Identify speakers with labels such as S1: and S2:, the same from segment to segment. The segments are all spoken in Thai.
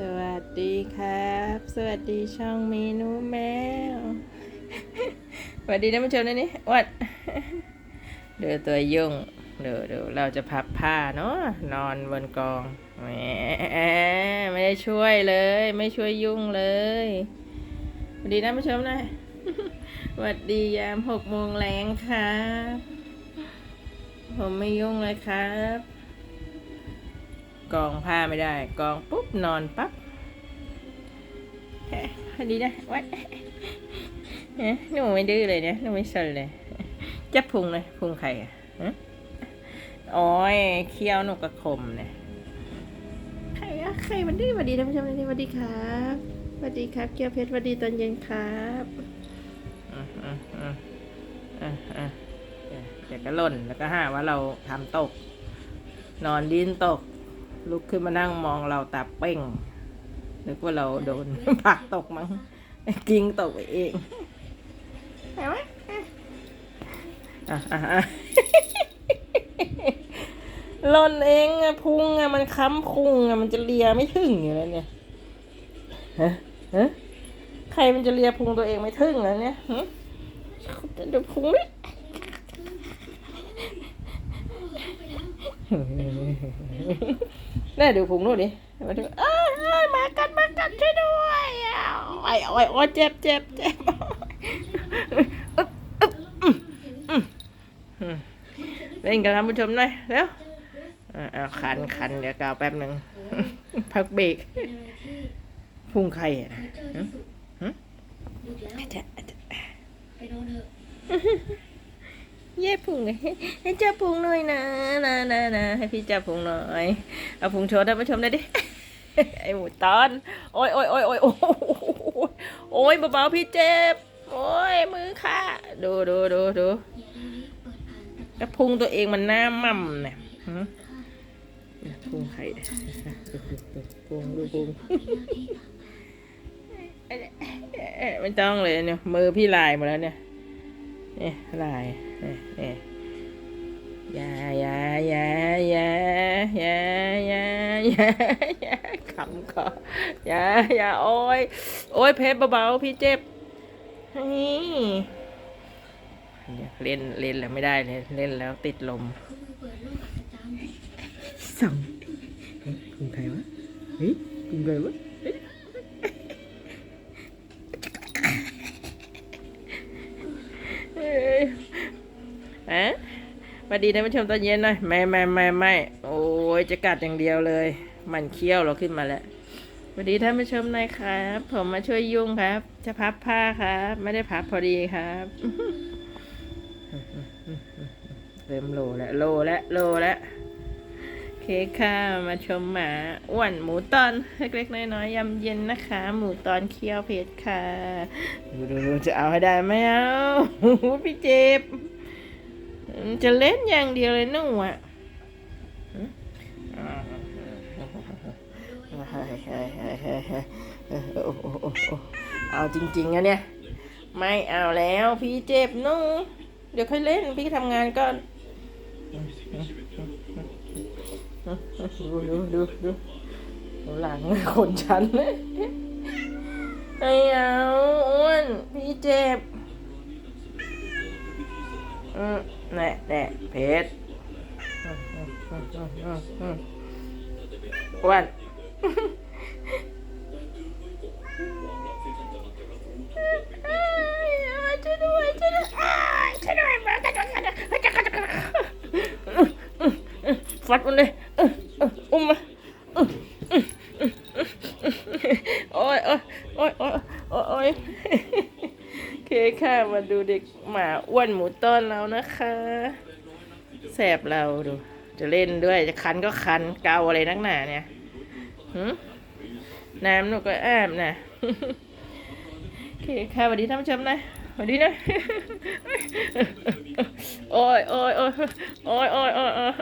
S1: สวัสดีครับ สวัสดีช่องเมนูแมว สวัสดีท่านผู้ชมนะนี่วัดเดี๋ยวตัวยุ่งเดี๋ยวเดี๋ยวเราจะพับผ้าเนาะนอนบนกองแหมไม่ได้ช่วยเลย ไม่ช่วยยุ่งเลยสวัสดีท่านผู้ชมนะสวัสดียามหกโมงแรงครับ ผมไม่ยุ่งเลยครับ กองผ้าไม่ได้ กองปุ๊บนอนปั๊บฮ้ยดีนะวัดเอ๊ะหนูไม่ดื้อเลยเนี่ยหนูไม่สนเลยจะพุงเลยพุงใครอะโอ้ยเคี้ยวหนูกระคมเนี่ยใครอะใครมันดื้อสวัสดีท่านผู้ชมสวัสดีครับสวัสดีครับเกียวเพชรสวัสดีตอนเย็นครับอะอะอะอะอะเดี๋ยวก็หล่นแล้วก็ห้าว่าเราทำตก นอนดินตก ลุกขึ้นมานั่งมองเราตาเป้งนึกว่าเราโดนผลักตกมั้งกิ้งตกไปเองเห็นไหมอะอะอะหล่นเองอะพุงอะมันค้ำพุงอะมันจะเลียไม่ถึงอยู่แล้วเนี่ยฮะฮะใครมันจะเลียพุงตัวเองไม่ถึงแล้วเนี่ยหึดูพุง ดิน่าดูพุงนู่นดิมาดูเอ้ยเอ้ยมากันมากันช่วยด้วยอ้าวโอ้ยโอ้ยโอ้ยเจ็บเจ็บเจ็บอึ๊บอึ๊บอืมอืมอืมเล่นกันท่านผู้ชมหน่อยเร็วอ่าเอาคันคันเดี๋ยวกาวแป๊บหนึ่งพักเบรกพุงใครอะหึหึอาจจะอาจจะ
S2: ไปนอนเถอะ
S1: เย่พุงไงให้เจ้าพุงหน่อยนะ นะนะ ให้พี่เจ้าพุงหน่อย เอาพุงโชว์ท่านผู้ชมหน่อยดิ ไอหมูตอน โอ้ยโอ้ยโอ้ยโอ้ยโอ้ยโอ้ยเบาๆพี่เจ็บ โอ้ยมือค่ะ ดูดูดูดู
S2: อย่ารีบเปิดอ่าน
S1: กระพุงตัวเองมันหน้ามั่มเนี่ยพุงใครเนี่พุงดูพุงไม่ต้องเลยเนี่ยมือพี่ลายหมดแล้วเนี่ย เนี่ยลายนี่ยเนี่ย อย่าอย่าอย่าอย่าอย่าอย่าอย่าอย่าขำคออย่าอย่าโอ้ยโอ้ยเพชรเบาๆพี่เจ็บนี่เล่นเล่นแล้วไม่ได้เลยเล่นแล้วติดลม
S2: เขามือเปิดโลกอัศจรรย์
S1: สองเฮ้ยกรุงใครวะเฮ้ยกรุงใครวะ วัสดีท่านผู้ชมตอนเย็นหน่อยไม่ไม่ไม่ไม่โอ้ยจะกัดอย่างเดียวเลย มันเคี้ยวเราขึ้นมาแล้วสวัสดีท่านผู้ชมหน่อยครับ ผมมาช่วยยุ่งครับ จะพับผ้าครับ ไม่ได้พับพอดีครับเริ่มโลแล้วโลแล้วโลแล้วโอเคค่ะมาชมหมาอ้วนหมูตอนเล็กๆน้อยๆยำเย็นนะคะ หมูตอนเคี่ยวเผ็ดค่ะ ดูดูจะเอาให้ได้ไหมเอาพี่เจ็บ มันจะเล่นอย่างเดียวเลยหนู่อะหึอ่าโอ้โหโอ้โหเอาจริงๆอะเนี่ย ไม่เอาแล้วพี่เจ็บหนู่เดี๋ยวค่อยเล่นพี่ทำงานก่อนดูดูดูดูดูหลังคนฉันเลยไม่เอาอ้วนพี่เจ็บ อืมแน่แน่เพชรอ้วนช่วยด้วยช่วยด้วยช่วยด้วยมาฟัดมันเลยอุ้มมาโอ้ยโอ้ยโอ้ยโอ้ย คค่ะ มาดูเด็กหมาอ้วนหมูต้นเรานะคะ แสบเราดู จะเล่นด้วย จะคันก็คันเกาอะไรนักหนาเนี่ยหืมน้ำหนูก็แอบนะโอเคค่ะสวัสดีท่านผู้ชมนะสวัสดีนะอ้ยโอ้ยโอ้ยโอ้ยโอ้ยโอ้ยโอ้ย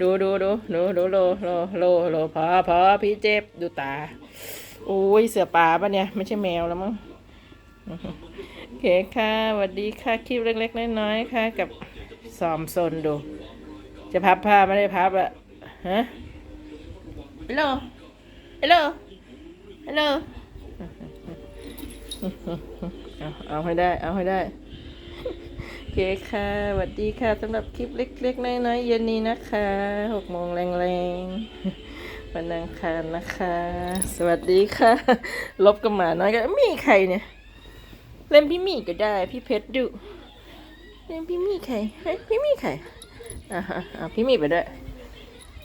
S1: ดูดูดูดูดูโลโลโลโลพอพอพี่เจ็บดูตาโอ้ยเสือป่าปะเนี่ย ไม่ใช่แมวแล้วมั้ง โอเคค่ะสวัสดีค่ะคลิปเล็กๆน้อยๆค่ะ กับซอมซนดู จะพับผ้าไม่ได้พับอะฮะฮัลโหลฮัลโหลฮัลโหลเอาเอาให้ได้ เอาให้ได้โอเคค่ะสวัสดีค่ะสำหรับคลิปเล็ก ๆ น้อยๆเย็นนี้นะคะหกโมงแรงๆวันอังคารนะคะ สวัสดีค่ะ ลบกับหมาน้อยก็มีใครเนี่ย เล่นพี่มีก็ได้ พี่เพชรดุเล่นพี่มีใครเฮ้พี่มีใครอะอะอะพี่มีไปด้วย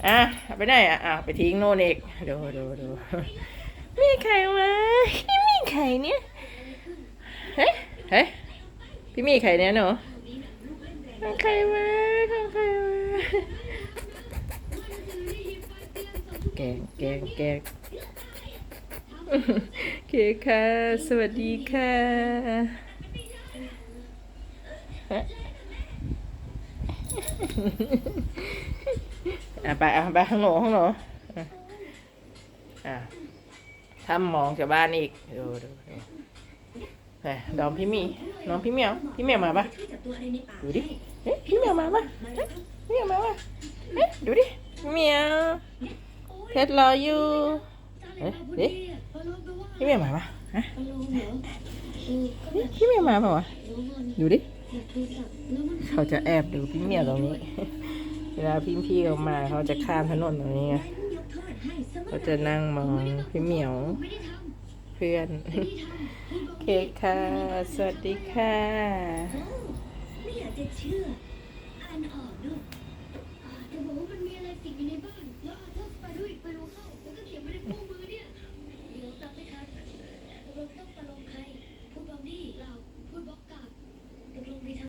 S1: อะเอาไปไหนอะอะไปทิ้งโน่นอีกดูดูดูมีใครวะพี่มีใครเนี่ยเฮ้ยเฮ้ยพี่มีใครเนี่ยหนูของใครวะของใครวะแกงแกงแกง โอเคค่ะ สวัสดีค่ะฮะอะไปอะไปข้างหนูข้างหนูอะอะทำหมองชาวบ้านอีกดูดูดูไปดอมพี่หมี น้องพี่เหมียว พี่เหมียวมาปะ
S2: ช่วยจับตัวอะไรในป่า
S1: ดูดิเฮ้ยพี่เหมียวมาปะเฮ้ยพี่เหมียวมาปะเฮ้ยดูดิพี่เหมียวเพชรรออยู่เฮ้ยดิ พี่เหมียวมาปะฮะ
S2: อารมณ์เหรอเออก็
S1: เฮ้
S2: แบ
S1: ย
S2: บ
S1: พี่เหมียวมาปะวะ
S2: รู้มัน
S1: ดูดิ
S2: อยากดูสัตว์แล้วมัน
S1: เขาจะแอบดูพี่เหมียวตรงนี้ เวลาพี่พี่ๆเขามาเขาจะข้ามถนนตรงนี้ไง
S2: ยกโทษให้ซะ
S1: เขาจะนั่งมองพี่เหมียว
S2: ไม่ได้ทำ
S1: เพื่อน
S2: ไม่ได้ทำ
S1: โอเคค่ะ สวัสดีค่ะ